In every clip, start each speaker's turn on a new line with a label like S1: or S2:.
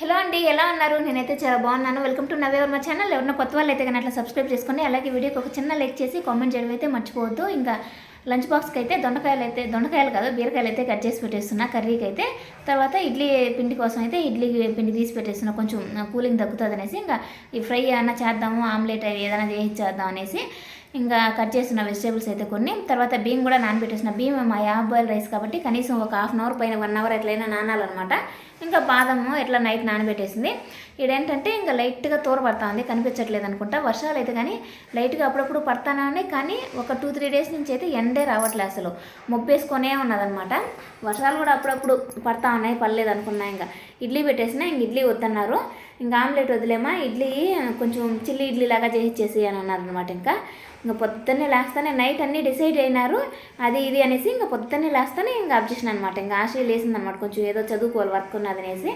S1: Hello అండి ఎలా ఉన్నారు? నేనైతే చాలా బాగున్నాను. వెల్కమ్ టు నవేవర్ మా ఛానల్ ఎవరైనా కొత్త వాళ్ళు అయితే కానీ అట్లా సబ్స్క్రైబ్ చేసుకొని అలాగే వీడియోకి ఒక చిన్న లైక్ చేసి కామెంట్ చేయడం అయితే మర్చిపోవద్దు. ఇంకా లంచ్ బాక్స్కి అయితే దొండకాయలు అయితే దొండకాయలు కాదు బీరకాయలు అయితే కట్ చేసి పెట్టేస్తున్నా కర్రీకి అయితే. తర్వాత ఇడ్లీ పిండి కోసం అయితే ఇడ్లీ పిండి తీసి పెట్టేస్తున్నా కొంచెం కూలింగ్ తగ్గుతుంది అనేసి. ఇంకా ఈ ఫ్రై ఏమైనా చేద్దాము ఆమ్లెట్ అవి ఏదైనా చేసి చేద్దాం అనేసి. ఇంకా కట్ చేసిన వెజిటేబుల్స్ అయితే కొన్ని. తర్వాత బియ్యం కూడా నానబెట్టేసిన. బియ్యం మా యాబ్ బాయిల్ రైస్ కాబట్టి కనీసం ఒక హాఫ్ అన్ అవర్ పైన వన్ అవర్ ఎట్లయినా నానాలన్నమాట. ఇంకా బాదము ఎట్లా నైట్ నానబెట్టేసింది. ఇదేంటంటే ఇంకా లైట్గా తోర ఉంది. కనిపించట్లేదు అనుకుంటా. వర్షాలు అయితే కానీ లైట్గా అప్పుడప్పుడు పడతానే కానీ ఒక టూ త్రీ డేస్ నుంచి అయితే ఎండే రావట్లేదు అసలు. మొబ్బేసుకొనే ఉన్నదనమాట వర్షాలు కూడా అప్పుడప్పుడు పడతా ఉన్నాయి. పర్లేదు అనుకున్నా ఇంకా. ఇడ్లీ పెట్టేసిన ఇంక ఇడ్లీ వద్దన్నారు. ఇంకా ఆమ్లెట్ వదిలేమా? ఇడ్లీ కొంచెం చిల్లి ఇడ్లీ లాగా చేసి అని అన్నారు అనమాట ఇంకా. ఇంకా పొద్దున్నే లేస్తానే నైట్ అన్నీ డిసైడ్ అయినారు. అది ఇది అనేసి ఇంకా పొద్దున్నే లేస్తానే ఇంకా అబ్జెక్షన్ అనమాట ఇంకా ఆశ లేసిందనమాట కొంచెం ఏదో చదువుకోవాలి వర్క్ ఉన్నది అనేసి.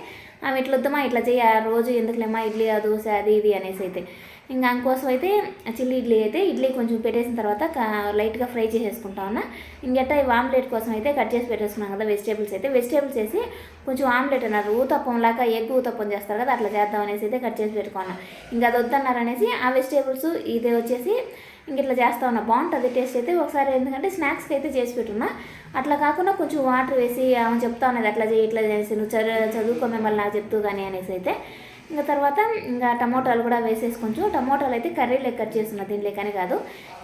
S1: ఆమె ఇట్లా వద్దమా ఇట్లా చేయ రోజు ఎందుకులేమా ఇడ్లీ ఆ దోశ అది ఇది అనేసి అయితే. ఇంకా అందుకోసం అయితే చిల్లీ ఇడ్లీ అయితే ఇడ్లీ కొంచెం పెట్టేసిన తర్వాత లైట్గా ఫ్రై చేసేసుకుంటా ఉన్నా. ఇంకెట్టా ఆమ్లెట్ కోసం అయితే కట్ చేసి పెట్టేసుకున్నాం కదా వెజిటేబుల్స్ అయితే. వెజిటేబుల్స్ వేసి కొంచెం ఆమ్లెట్ అన్నారు. ఊతప్పం లాగా ఎగ్ ఊతప్పం చేస్తారు కదా అట్లా చేద్దాం అనేసి అయితే కట్ చేసి పెట్టుకున్నాం ఇంకా అది వద్దన్నారు అనేసి ఆ వెజిటేబుల్స్ ఇదే వచ్చేసి ఇంక ఇట్లా చేస్తా ఉన్నా. బాగుంటుంది టేస్ట్ అయితే ఒకసారి. ఎందుకంటే స్నాక్స్కి అయితే చేసి పెట్టున్నా. అట్లా కాకుండా కొంచెం వాటర్ వేసి ఆమె చెప్తా ఉన్నది అట్లా చేయి ఇట్లా చేసి నువ్వు చదువు చదువుకో మిమ్మల్ని నాకు చెప్తూ కానీ అనేసి అయితే. ఇంకా తర్వాత ఇంకా టమోటాలు కూడా వేసేసి కొంచెం టమోటాలు అయితే కర్రీలో కట్ చేస్తున్నా దీనిలోకని కాదు.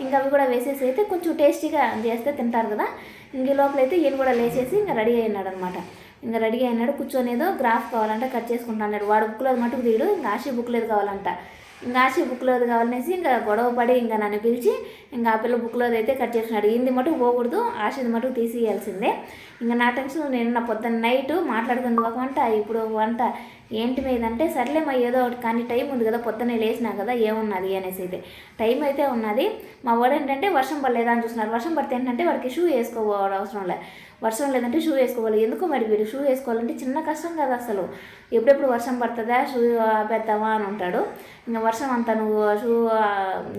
S1: ఇంకా అవి కూడా వేసేసి అయితే కొంచెం టేస్టీగా చేస్తే తింటారు కదా. ఇంక లోపల అయితే ఈయన కూడా లేచేసి ఇంకా రెడీ అయినాడు అనమాట ఇంకా రెడీ అయినాడు. కూర్చొని ఏదో గ్రాఫ్ కావాలంటే కట్ చేసుకుంటా అన్నాడు. వాడు బుక్లో మటుకు తీయడు. ఇంకా ఆశీ బుక్లేదు కావాలంట. ఇంకా ఆశ బుక్లోది కావాలనేసి ఇంకా గొడవ పడి ఇంకా నన్ను పిలిచి ఇంకా ఆ పిల్ల బుక్లోది అయితే కట్ చేసినాడు. ఇంది మటుకు పోకూడదు ఆశది మటుకు తీసేయాల్సిందే ఇంకా నా టెన్షన్ నేను నా పొద్దున్న నైట్ మాట్లాడుకుంది ఒక వంట ఇప్పుడు వంట. ఏంటి మీద అంటే సర్లే మా ఏదో ఒకటి కానీ టైం ఉంది కదా పొద్దున్నే లేచినా కదా ఏమున్నది అనేసి అయితే. టైం అయితే ఉన్నది. మా వాడు ఏంటంటే వర్షం పడలేదా? అని చూస్తున్నారు వర్షం పడితే ఏంటంటే వాడికి షూ వేసుకోవాలి అవసరం లే. వర్షం లేదంటే షూ వేసుకోవాలి. ఎందుకు మరి వీడు షూ వేసుకోవాలంటే చిన్న కష్టం కదా అసలు. ఎప్పుడెప్పుడు వర్షం పడుతుందా షూ పెడతావా అని ఉంటాడు. వర్షం అంతా నువ్వు షూ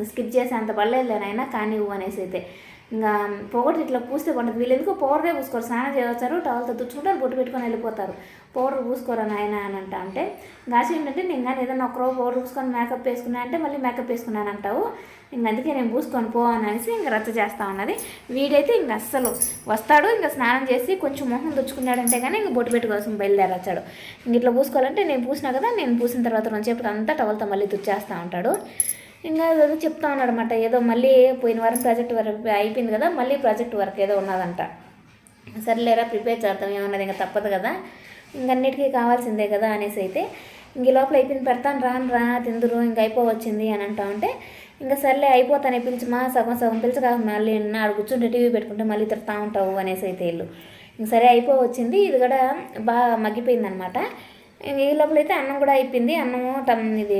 S1: స్కిప్ చేసే అంత పడలేదులేనైనా కానీ నువ్వు అనేసి అయితే. ఇంకా పొగటి ఇట్లా పూస్తే పండుతుంది వీళ్ళు ఎందుకో పౌడరే పూసుకోరు. స్నానం చేయవచ్చారు టవల్తో దుచ్చుకుంటారు బొట్టు పెట్టుకొని వెళ్ళిపోతారు. పౌడర్ పూసుకోరా నాయన అని అంట. అంటే గాసి ఏంటంటే నేను కానీ ఏదైనా ఒక రోజు పౌడర్ పూసుకొని మేకప్ వేసుకున్నా అంటే మళ్ళీ మేకప్ వేసుకున్నాను అంటావు. ఇంక అందుకే నేను పూసుకొని పో అని అనేసి ఇంక రచ్చ చేస్తా ఉన్నది. వీడైతే ఇంక అస్సలు వస్తాడు ఇంకా స్నానం చేసి కొంచెం మొహం దుచ్చుకున్నాడంటే కానీ ఇంక బొట్టు పెట్టుకోసం బయలుదేరి వచ్చాడు. ఇంక ఇట్లా పూసుకోవాలంటే నేను పూసినా కదా నేను పూసిన తర్వాత రెండుసేపు అంతా టవల్తో మళ్ళీ తుడిచేస్తూ ఉంటాడు. ఇంకా ఏదో చెప్తా ఉన్నాడనమాట ఏదో మళ్ళీ పోయిన వారం ప్రాజెక్ట్ వర్క్ అయిపోయింది కదా మళ్ళీ ప్రాజెక్ట్ వర్క్ ఏదో ఉన్నదంట. సర్లేరా ప్రిపేర్ చేద్దాం ఏమన్నది ఇంకా తప్పదు కదా. ఇంక అన్నిటికీ కావాల్సిందే కదా అనేసి అయితే ఇంక లోపల అయిపోయింది పెడతాను రాను రా తిందురు ఇంక అయిపోవచ్చింది అని అంటా ఉంటే ఇంకా సర్లే అయిపోతానే పిలిచమా సగం సగం పిలిచగా మళ్ళీ నాడు కూర్చుంటే టీవీ పెట్టుకుంటే మళ్ళీ తిడతా ఉంటావు అనేసి అయితే వీళ్ళు. ఇంక సరే అయిపోవచ్చింది ఇది కూడా బాగా మగ్గిపోయింది అనమాట ఈ లోపల అయితే అన్నం కూడా అయిపోయింది. అన్నం టమ్ ఇది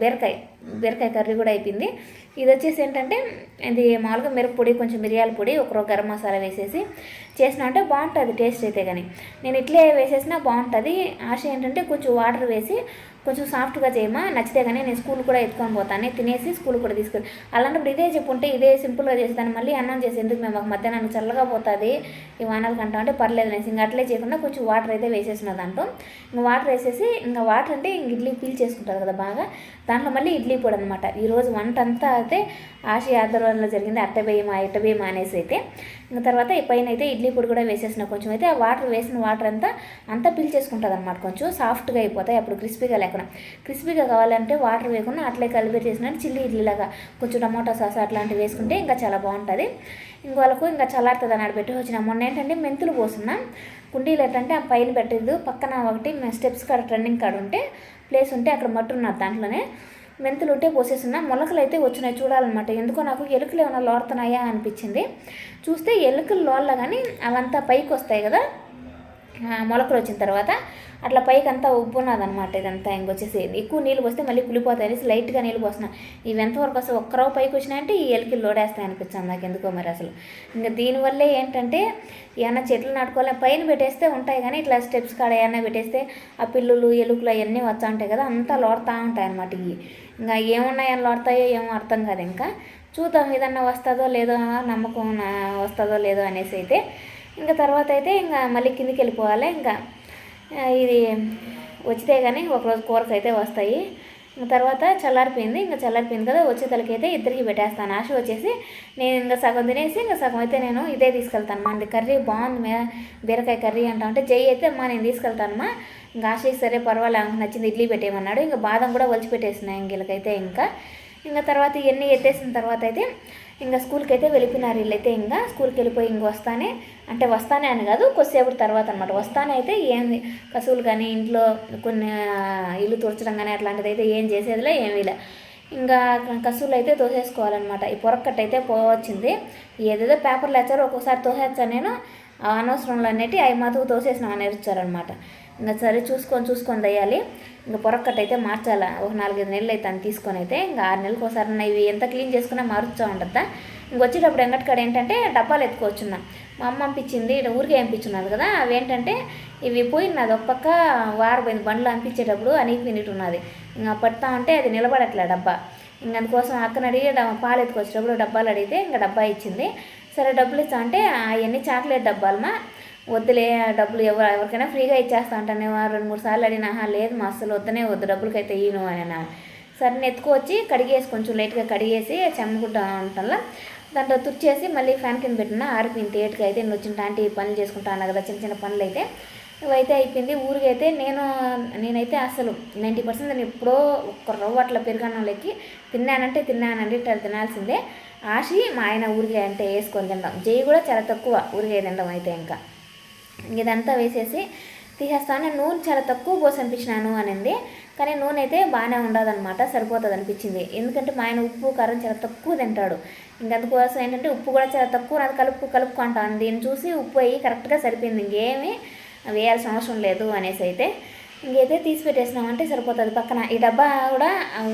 S1: బీరకాయ బీరకాయ కర్రీ కూడా అయిపోయింది. ఇది వచ్చేసి ఏంటంటే ఇది మామూలుగా మిరప్పొడి కొంచెం మిరియాల పొడి ఒకరో గరం మసాలా వేసేసి చేసిన అంటే బాగుంటుంది టేస్ట్ అయితే కానీ నేను ఇట్లే వేసేసినా బాగుంటుంది. ఆశ ఏంటంటే కొంచెం వాటర్ వేసి కొంచెం సాఫ్ట్గా చేయమా? నచ్చితే కానీ నేను స్కూల్ కూడా ఎత్తుకొని పోతాను. తినేసి స్కూల్ కూడా తీసుకెళ్ళి అలాంటప్పుడు ఇదే చెప్పుంటే ఇదే సింపుల్గా చేస్తాను మళ్ళీ అన్నం చేసి ఎందుకు మేము మాకు మధ్యాహ్నం చల్లగా పోతుంది? ఈ వానలు కంటా అంటే పర్లేదు అనేసి ఇంకా అట్లే చేయకుండా కొంచెం వాటర్ అయితే వేసేసిన దాంట్లో. ఇంకా వాటర్ వేసేసి ఇంకా వాటర్ అంటే ఇంక ఇడ్లీ పీల్ చేసుకుంటారు కదా బాగా. దాంట్లో మళ్ళీ ఇడ్లీ పొడి అనమాట ఈరోజు వంట అంతా అయితే ఆశ ఆధ్వర్యంలో జరిగింది అట్టబేయమా ఇట్టబేయమా అనేసి అయితే. ఇంకా తర్వాత ఈ పైన అయితే ఇడ్లీ పొడి కూడా వేసేసిన కొంచెం అయితే. ఆ వాటర్ వేసిన వాటర్ అంతా అంతా పీల్చేసుకుంటుంది అనమాట కొంచెం. సాఫ్ట్గా అయిపోతాయి అప్పుడు క్రిస్పీగా లేకుండా. క్రిస్పీగా కావాలంటే వాటర్ వేయకుండా అట్లే కలిపి చేసినట్టు చిల్లీ ఇడ్లీలాగా కొంచెం టమాటా సాస్ అట్లాంటివి వేసుకుంటే ఇంకా చాలా బాగుంటుంది. ఇంకోళ్ళకు ఇంకా చల్లారుతుంది అని పెట్టి వచ్చిన మొన్న ఏంటంటే మెంతులు పోసున్నా కుండీలు ఏంటంటే ఆ పైన పెట్టేది పక్కన ఒకటి స్టెప్స్ కాడ ట్రెండింగ్ కాడ ఉంటే ప్లేస్ ఉంటే అక్కడ మట్టి ఉన్నారు దాంట్లోనే. మెంతులు ఉంటే పోసేస్తున్నా మొలకలు అయితే వచ్చినాయి చూడాలన్నమాట. ఎందుకో నాకు ఎలుకలు ఏమైనా లోడుతున్నాయా అనిపించింది. చూస్తే ఎలుకలు లోళ్ళ కానీ అవంతా పైకి వస్తాయి కదా మొలకలు వచ్చిన తర్వాత అట్లా పైకి అంతా ఉబ్బున్నదనమాట ఇదంతా. ఇంకొచ్చేసి ఎక్కువ నీళ్ళు పోస్తే మళ్ళీ కులిపోతాయి అనేసి లైట్గా నీళ్ళు పోసిన ఇవి ఎంతవరకు వస్తే ఒక్కరవ పైకి వచ్చినాయంటే ఈ ఎలుకలు లోడేస్తాయి అనిపించింది నాకు ఎందుకో మరి అసలు. ఇంకా దీనివల్లే ఏంటంటే ఏమైనా చెట్లు నాటుకోవాలి పైన పెట్టేస్తే ఉంటాయి కానీ ఇట్లా స్టెప్స్ కాడ ఏమైనా పెట్టేస్తే ఆ పిల్లులు ఎలుకలు అవన్నీ వచ్చా ఉంటాయి కదా. అంతా లోడతా ఉంటాయి అన్నమాట ఇవి. ఇంకా ఏమున్నాయని లోడతాయో ఏమో అర్థం కాదు ఇంకా. చూద్దాం ఏదన్నా వస్తుందో లేదో నమ్మకం వస్తుందో లేదో అనేసి అయితే ఇంకా తర్వాత అయితే ఇంకా మళ్ళీ కిందికి వెళ్ళిపోవాలి. ఇంకా ఇది వచ్చితే కానీ ఒకరోజు కూరకు అయితే వస్తాయి. తర్వాత చల్లారిపోయింది. ఇంకా చల్లారిపోయింది కదా వచ్చే తలకైతే ఇద్దరికి పెట్టేస్తాను. ఆశ వచ్చేసి నేను ఇంకా సగం తినేసి ఇంకా సగం అయితే నేను ఇదే తీసుకెళ్తాను. మా కర్రీ బాగుంది మే బీరకాయ కర్రీ అంటా అంటే జై అయితే అమ్మా నేను తీసుకెళ్తానమ్మా ఇంకా ఆశ సరే పర్వాలే ఆమెకు నచ్చింది ఇడ్లీ పెట్టేయమన్నాడు. ఇంకా బాదం కూడా ఒలిచి పెట్టేసినాయి ఇంకైతే ఇంకా. ఇంకా తర్వాత ఇవన్నీ ఎత్తేసిన తర్వాత అయితే ఇంకా స్కూల్కి అయితే వెళ్ళిపోయినారు వీళ్ళైతే ఇంకా. స్కూల్కి వెళ్ళిపోయి ఇంక వస్తానే. అంటే వస్తానే అని కాదు కొద్దిసేపు తర్వాత అనమాట వస్తానే అయితే ఏంది కసువులు కానీ ఇంట్లో కొన్ని ఇల్లు తుడచడం కానీ అట్లాంటిది అయితే ఏం చేసేదిలే ఏమీ లే ఇంకా కసువులు అయితే తోసేసుకోవాలన్నమాట. ఈ పొరక్కట్ అయితే పోవచ్చింది. ఏదేదో పేపర్లు వచ్చారో ఒక్కొక్కసారి తోసేస్తాను నేను. ఆ అనవసరంలో అనేటి అవి మాత్రం తోసేసిన నేర్చారనమాట ఇంకా సరే చూసుకొని చూసుకొని దయ్యాలి. ఇంకా పొరక్కట్టు అయితే మార్చాలా? ఒక నాలుగైదు నెలలు అయితే అని తీసుకొని అయితే ఇంకా ఆరు నెలలకు ఒకసారి నా ఇవి ఎంత క్లీన్ చేసుకున్నా మారుస్తూ ఉంటుందా? ఇంక వచ్చేటప్పుడు ఎంగటికాడ ఏంటంటే డబ్బాలు ఎత్తుకొచ్చున్నా మా అమ్మ పంపించింది ఈడ ఊరికే పంపించున్నది కదా అవి ఏంటంటే ఇవి పోయినది ఒక పక్క వారపోయింది బండ్లు అనిపించేటప్పుడు అనేక తినేటి ఉన్నది. ఇంకా పడతా ఉంటే అది నిలబడట్లే డబ్బా. ఇంక అందుకోసం అక్కన అడిగి పాలు ఎత్తుకొచ్చేటప్పుడు డబ్బాలు అడిగితే ఇంకా డబ్బా ఇచ్చింది. సరే డబ్బులు ఇస్తా అంటే అవన్నీ చాక్లెట్ డబ్బాలమా వద్దులే ఆ డబ్బులు ఎవరు ఎవరికైనా ఫ్రీగా ఇచ్చేస్తా అంటాను రెండు మూడు సార్లు అడిగినా లేదు మా అసలు వద్దనే వద్దు డబ్బులకైతే ఇయ్యను అని సరే ఎత్తుకొచ్చి కడిగేసి కొంచెం లైట్గా కడిగేసి చెమ్మగుడ్డ ఉంటాను దాంట్లో తుడిచేసి మళ్ళీ ఫ్యాన్ కింద పెట్టిన ఆరిపోయింది తేటుగా అయితే నేను వచ్చిన ఆంటీ పనులు చేసుకుంటా అన్నా కదా చిన్న చిన్న పనులు అయితే ఇవైతే అయిపోయింది. ఊరికైతే అయితే నేను నేనైతే అసలు నైంటీ పర్సెంట్ నేను ఎప్పుడో ఒక్క రవ్వ అట్లా పెరుగన్నంలోకి తిన్నానంటే తిన్నానండి ఇట్లా తినాల్సిందే. ఆశి మా ఆయన ఊరికే అంటే వేసుకొని తినడం జై కూడా చాలా తక్కువ ఊరికే తినడం అయితే ఇంకా. ఇదంతా వేసేసి తీసేస్తాను నూనె చాలా తక్కువ పోసి అనిపించినాను అనింది. కానీ నూనె అయితే బాగానే ఉండదన్నమాట సరిపోతుంది అనిపించింది. ఎందుకంటే మా ఆయన ఉప్పు కారం చాలా తక్కువ తింటాడు. ఇంక అందుకోసం ఏంటంటే ఉప్పు కూడా చాలా తక్కువ నాకు కలుపు కలుపుకుంటాను దీన్ని చూసి ఉప్పు అయ్యి కరెక్ట్గా సరిపోయింది. ఇంకేమీ వేయాల్సిన అవసరం లేదు అనేసి అయితే ఇంకైతే తీసి పెట్టేసినామంటే సరిపోతుంది. పక్కన ఈ డబ్బా కూడా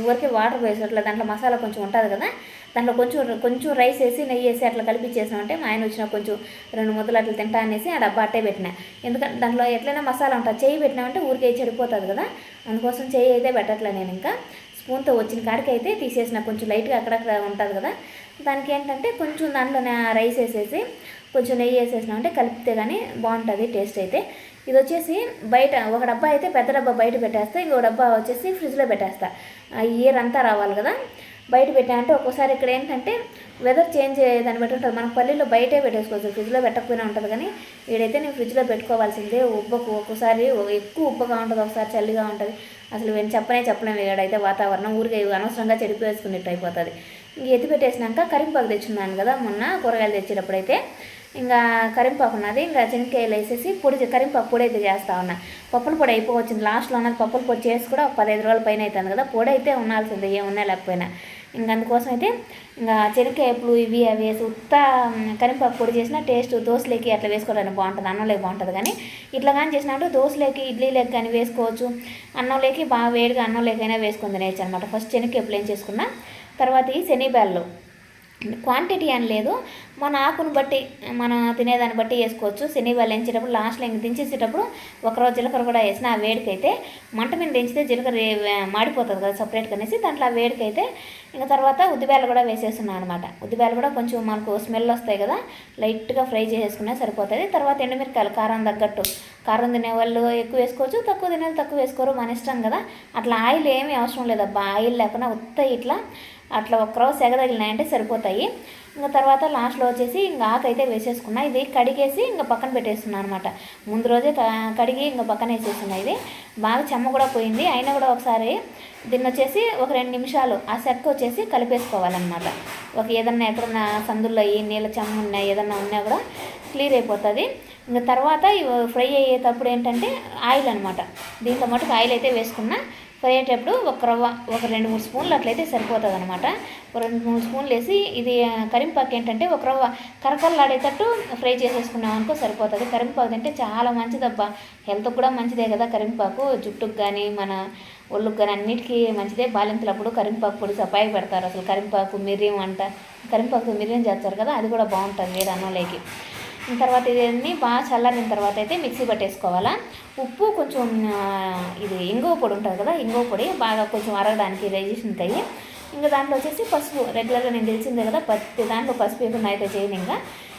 S1: ఊరికే వాటర్ వేసేట్లా దాంట్లో మసాలా కొంచెం ఉంటుంది కదా దాంట్లో కొంచెం కొంచెం రైస్ వేసి నెయ్యి వేసి అట్లా కలిపించేసామంటే మా ఆయన వచ్చిన కొంచెం రెండు ముద్దలు అట్లా తింటా అనేసి ఆ డబ్బా అట్టే పెట్టిన. ఎందుకంటే దాంట్లో ఎట్లయినా మసాలా ఉంటుంది. చేయి పెట్టినామంటే ఊరికే చెడిపోతుంది కదా. అందుకోసం చేయి అయితే పెట్టట్లే నేను ఇంకా. స్పూన్తో వచ్చిన కాడికి అయితే తీసేసిన. కొంచెం లైట్గా అక్కడక్కడ ఉంటుంది కదా. దానికి ఏంటంటే కొంచెం దాంట్లోనే రైస్ వేసేసి కొంచెం నెయ్యి వేసేసినామంటే కలిపితే కానీ బాగుంటుంది టేస్ట్ అయితే. ఇది వచ్చేసి బయట ఒక డబ్బా అయితే పెద్ద డబ్బా బయట పెట్టేస్తా ఇంకో డబ్బా వచ్చేసి ఫ్రిడ్జ్లో పెట్టేస్తా. ఆ ఇయర్ అంతా రావాలి కదా. బయట పెట్టామంటే ఒక్కోసారి ఇక్కడ ఏంటంటే వెదర్ చేంజ్ దాన్ని బట్టి ఉంటుంది. మనకు పల్లెల్లో బయటే పెట్టేసుకోవచ్చు. ఫ్రిడ్జ్లో పెట్టకపోయినా ఉంటుంది కానీ వీడైతే నేను ఫ్రిడ్జ్లో పెట్టుకోవాల్సిందే. ఉబ్బకు ఒక్కోసారి ఎక్కువ ఉబ్బగా ఉంటుంది. ఒకసారి చలిగా ఉంటుంది. అసలు వీళ్ళు చెప్పనే చెప్పలేము వీడైతే వాతావరణం ఊరికే అనవసరంగా చెడిపోయేసుకునేట్టు అయిపోతుంది. ఇంక ఎత్తి పెట్టేసినాక కరింపాకు తెచ్చున్నాను కదా మొన్న కూరగాయలు తెచ్చేటప్పుడైతే. ఇంకా కరింపాకు ఉన్నది. ఇంకా చెనిక్కాయలు వేసేసి పొడి కరింపాకు పొడి అయితే చేస్తా ఉన్నా. పప్పుల పొడి అయిపోవచ్చింది. లాస్ట్లో ఉన్నది పప్పుల పొడి చేసి కూడా ఒక పదహైదు రోజుల పైన అవుతుంది కదా. పొడి అయితే ఉండాల్సిందే. ఏమున్నా లేకపోయినా. ఇంక అందుకోసం అయితే ఇంకా శనక్కాయలు ఇవి అవి వేసి ఉత్త కరివేపాకు కరింపాకు పొడి చేసిన టేస్ట్ దోశలోకి అట్లా వేసుకోవడానికి బాగుంటుంది అన్నంలోకి బాగుంటుంది. కానీ ఇట్లా కానీ చేసినప్పుడు దోశలోకి ఇడ్లీలోకి కానీ వేసుకోవచ్చు. అన్నంలోకి బాగా వేడిగా అన్నంలోకైనా వేసుకొని తినేయచ్చు అనమాట ఫస్ట్ శనక్కాయలు ఏం చేసుకున్నా తర్వాత ఈ శనిబ్యాళ్ళు క్వాంటిటీ అని లేదు. మన ఆకును బట్టి మనం తినేదాన్ని బట్టి వేసుకోవచ్చు. శనివాళ్ళు ఎంచేటప్పుడు లాస్ట్లో ఇంక దించేసేటప్పుడు ఒకరోజు జీలకర్ర కూడా వేసిన ఆ వేడికైతే మంట మీద దించితే జీలకర్ర మాడిపోతుంది కదా సపరేట్గా అనేసి దాంట్లో ఆ వేడికైతే ఇంకా తర్వాత ఉద్దిబేలు కూడా వేసేస్తున్నాను అనమాట ఉద్దిబేలు కూడా కొంచెం మనకు స్మెల్ వస్తాయి కదా లైట్గా ఫ్రై చేసేసుకున్నా సరిపోతుంది. తర్వాత ఎండుమిరకాయలు కారం తగ్గట్టు. కారం తినేవాళ్ళు ఎక్కువ వేసుకోవచ్చు తక్కువ తినే తక్కువ వేసుకోరు. మన ఇష్టం కదా. అట్లా ఆయిల్ ఏమీ అవసరం లేదబ్బా ఆయిల్ లేకుండా ఉత్త ఇట్లా అట్లా ఒక్కరోజు సెగ తగిలినాయంటే సరిపోతాయి. ఇంకా తర్వాత లాస్ట్లో వచ్చేసి ఇంకా ఆకైతే వేసేసుకున్నా. ఇది కడిగేసి ఇంకా పక్కన పెట్టేస్తున్నా అనమాట ముందు రోజే కడిగి ఇంకా పక్కన వేసేస్తున్నా ఇది. బాగా చెమ్మ కూడా పోయింది. అయినా కూడా ఒకసారి దీన్ని వచ్చేసి ఒక రెండు నిమిషాలు ఆ సెక్క వచ్చేసి కలిపేసుకోవాలన్నమాట. ఒక ఏదన్నా ఎక్కడన్నా సందుల్లో ఈ నీళ్ళ చెమ్మ ఉన్నా ఏదన్నా ఉన్నా కూడా క్లియర్ అయిపోతుంది. ఇంకా తర్వాత ఫ్రై అయ్యేటప్పుడు ఏంటంటే ఆయిల్ అనమాట దీంతో మటుకు ఆయిల్ అయితే వేసుకున్నా ఫ్రై ఒక రవ్వ ఒక రెండు మూడు స్పూన్లు అట్లయితే సరిపోతుంది అనమాట ఒక రెండు మూడు స్పూన్లు వేసి ఇది కరింపాకు ఏంటంటే ఒక రవ్వ కరకరలాడేటట్టు ఫ్రై చేసేసుకున్నాం అనుకో సరిపోతుంది. కరింపాకు తింటే చాలా మంచిదబ్బా. హెల్త్ కూడా మంచిదే కదా కరింపాకు జుట్టుకు కానీ మన ఒళ్ళుకు కానీ అన్నిటికీ మంచిదే. బాలింతలప్పుడు కరింపాకు పొడి సపాయి పెడతారు. అసలు కరింపాకు మిరియం అంట కరింపాకు మిరియం చేస్తారు కదా అది కూడా బాగుంటుంది వేడి అన్నంలోకి. తర్వాత ఇదన్నీ బాగా చల్లారిన తర్వాత అయితే మిక్సీ పట్టేసుకోవాలా. ఉప్పు కొంచెం ఇది ఇంగువ పొడి ఉంటుంది కదా ఇంగువ పొడి బాగా కొంచెం అరగడానికి డైజెషన్కి అయ్యి ఇంకా దాంట్లో వచ్చేసి పసుపు రెగ్యులర్గా నేను తెలిసిందే కదా ప్రతి దాంట్లో పసుపు వేయకుండా అయితే చేయను ఇంకా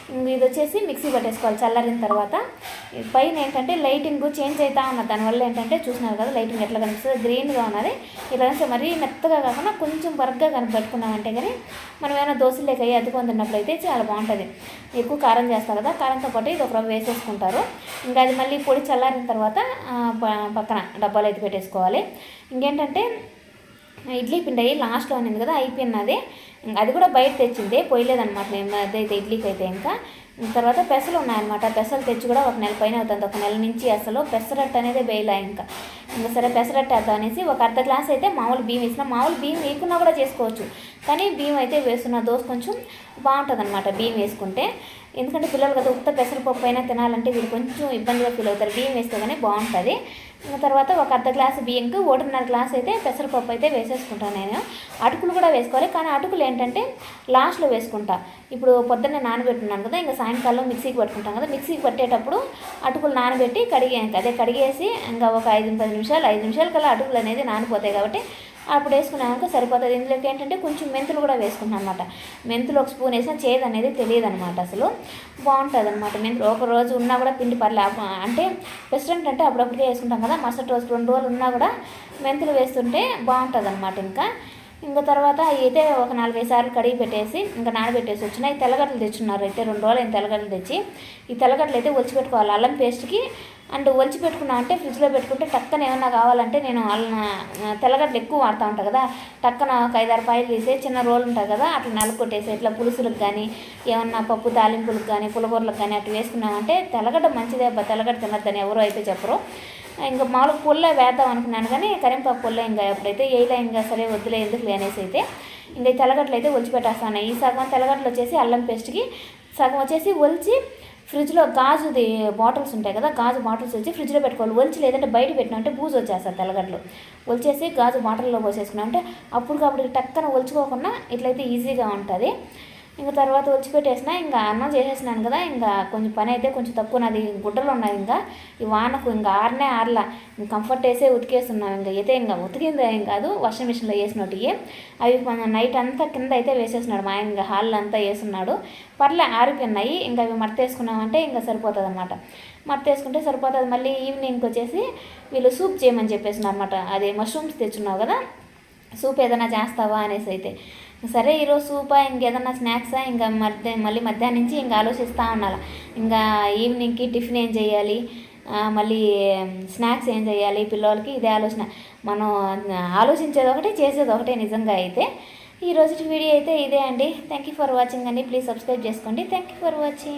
S1: ఇది వచ్చేసి మిక్సీ పట్టేసుకోవాలి చల్లారిన తర్వాత. పైన ఏంటంటే లైటింగ్ చేంజ్ అవుతా ఉన్నది. దానివల్ల ఏంటంటే చూసినారు కదా లైటింగ్ ఎట్లా కనిపిస్తుంది గ్రీన్గా ఉన్నది. ఇలా కనిపిస్తే మరీ మెత్తగా కాకుండా కొంచెం వర్క్గా కనిపెట్టుకున్నామంటే కానీ మనం ఏమైనా దోశలు లేక అద్దుకొని తిన్నప్పుడు అయితే చాలా బాగుంటుంది. ఎక్కువ కారం చేస్తారు కదా కారంతో పాటు ఇది ఒక వేసేసుకుంటారు. ఇంకా అది మళ్ళీ పొడి చల్లారిన తర్వాత ప- పక్కన డబ్బాలు అయితే పెట్టేసుకోవాలి. ఇంకేంటంటే ఇడ్లీ పిండి లాస్ట్లో ఉన్నింది కదా అయిపోయినది. అది కూడా బయట తెచ్చిందే పోయలేదనమాట నేను అదైతే ఇడ్లీకి అయితే ఇంకా. తర్వాత పెసలు ఉన్నాయన్నమాట. పెసలు తెచ్చి కూడా ఒక నెల పైన అవుతుంది. ఒక నెల నుంచి అసలు పెసరట్టు అనేది వేయలే ఇంకా. ఇంకా సరే పెసరట్టు వేద్దాం అనేసి ఒక అర్ధ గ్లాస్ అయితే మామూలు బియ్యం వేసిన. మామూలు బియ్యం వేయకున్నా కూడా చేసుకోవచ్చు. కానీ బియ్యం అయితే వేస్తున్న దోశ కొంచెం బాగుంటుంది అనమాట బియ్యం వేసుకుంటే. ఎందుకంటే పిల్లలు కదా ఉత్త పెసరపప్పు అయినా తినాలంటే వీళ్ళు కొంచెం ఇబ్బందిగా ఫీల్ అవుతారు. బియ్యం వేస్తే కానీ బాగుంటుంది. తర్వాత ఒక అర్ధ గ్లాసు బియ్యంకి ఒకటిన్నర గ్లాస్ అయితే పెసరపప్పు అయితే వేసేసుకుంటాను నేను. అటుకులు కూడా వేసుకోవాలి. కానీ అటుకులు ఏంటంటే లాస్ట్లో వేసుకుంటా. ఇప్పుడు పొద్దున్నే నానబెట్టున్నాను కదా ఇంకా సాయంకాలం మిక్సీకి పట్టుకుంటాం కదా మిక్సీకి పట్టేటప్పుడు అటుకులు నానబెట్టి కడిగే అదే కడిగేసి ఇంకా ఒక ఐదు పది నిమిషాలు ఐదు నిమిషాల కల్లా అటుకులు అనేది నానిపోతాయి కాబట్టి అప్పుడు వేసుకున్నాక సరిపోతుంది. ఇందులోకి ఏంటంటే కొంచెం మెంతులు కూడా వేసుకుంటాం అనమాట మెంతులు ఒక స్పూన్ వేసినా చేదు అనేది తెలియదు అనమాట అసలు. బాగుంటుంది అనమాట మెంతులు. ఒక రోజు ఉన్నా కూడా పిండి పర్లే అంటే రెస్టారెంట్ అంటే అప్పుడప్పుడే వేసుకుంటాం కదా. మరుసటి రోజు రెండు రోజులు ఉన్నా కూడా మెంతులు వేస్తుంటే బాగుంటుంది అనమాట ఇంకా. ఇంకా తర్వాత అయితే ఒక నాలుగైదు సార్లు కడిగి పెట్టేసి ఇంకా నానబెట్టేసి వచ్చినాయి తెల్లగడ్డలు తెచ్చున్నారు. అయితే రెండు రోజులు అయిన తెల్లగడ్డలు తెచ్చి. ఈ తెల్లగడ్డలు అయితే ఒలిచిపెట్టుకోవాలి. అల్లం పేస్ట్కి అండ్ ఒలిచి పెట్టుకున్నా అంటే ఫ్రిడ్జ్లో పెట్టుకుంటే టక్కన ఏమన్నా కావాలంటే నేను అల్లం తెల్లగడ్డలు ఎక్కువ వాడుతూ ఉంటాను కదా. టక్కన ఒక ఐదారు పాయలు తీసే చిన్న రోల్ ఉంటుంది కదా అట్లా నలుకొట్టేసి ఇట్లా పులుసులకు కానీ ఏమన్నా పప్పు తాలింపులకు కానీ పులగూరలకు కానీ అట్లా వేసుకున్నామంటే తెల్లగడ్డ మంచిదే అబ్బా తెల్లగడ్డ తినద్దని ఎవరో అయితే చెప్పరు. ఇంకా మామూలుగా పుల్ల వేద్దాం అనుకున్నాను కానీ కరింపాకు పుల్ల ఇంకా ఎప్పుడైతే ఏలా ఇంకా సరే వద్దులే ఎందుకు అనేసి అయితే ఇంకా తెల్లగడ్డలు అయితే ఒలిచి పెట్టేస్తాను. ఈ సగం తెల్లగడ్డలు వచ్చేసి అల్లం పేస్ట్కి సగం వచ్చేసి ఒలిచి ఫ్రిడ్జ్లో గాజుది బాటిల్స్ ఉంటాయి కదా గాజు బాటిల్స్ వచ్చి ఫ్రిడ్జ్లో పెట్టుకోవాలి. ఒలిచి లేదంటే బయట పెట్టినామంటే బూజు వచ్చేస్తారు తెల్లగడ్డలు. ఒలిచేసి గాజు బాటిల్లో పోసేసుకున్నామంటే కాబట్టి టక్కన ఒలుచుకోకుండా ఇట్లయితే ఈజీగా ఉంటుంది. ఇంకా తర్వాత వచ్చి పెట్టేసిన ఇంకా అన్నం చేసేసినాను కదా ఇంకా కొంచెం పని అయితే కొంచెం తక్కువ నాది గుడ్డలు ఉన్నాయి ఇంకా ఈ వానకు ఇంకా ఆరనే ఆరలా ఇంక కంఫర్ట్ వేసే ఉతికేస్తున్నాం ఇంకా అయితే ఇంకా ఉతికింది ఏం కాదు వాషింగ్ మిషన్లో వేసినట్టు అవి నైట్ అంతా కింద అయితే వేసేసినాడు మా ఆయన ఇంకా హాల్లో అంతా వేసున్నాడు పర్లే ఆరిపోయినాయి ఇంకా అవి మడతేసుకున్నామంటే ఇంకా సరిపోతుంది అనమాట మడతేసుకుంటే సరిపోతుంది మళ్ళీ ఈవినింగ్కి వచ్చేసి వీళ్ళు సూప్ చేయమని చెప్పేసినారు అనమాట అది మష్రూమ్స్ తెచ్చున్నావు కదా సూప్ ఏదైనా చేస్తావా అనేసి అయితే. సరే ఈరోజు సూపా ఇంకేదన్నా స్నాక్సా? ఇంకా మధ్య మళ్ళీ మధ్యాహ్నం నుంచి ఇంకా ఆలోచిస్తూ ఉండాలి. ఇంకా ఈవినింగ్కి టిఫిన్ ఏం చేయాలి? మళ్ళీ స్నాక్స్ ఏం చేయాలి? పిల్లలకి ఇదే ఆలోచన. మనం ఆలోచించేది ఒకటే చేసేది ఒకటే నిజంగా అయితే. ఈ రోజు వీడియో అయితే ఇదే అండి. థ్యాంక్ యూ ఫర్ వాచింగ్ అండి. ప్లీజ్ సబ్స్క్రైబ్ చేసుకోండి. Thank you for watching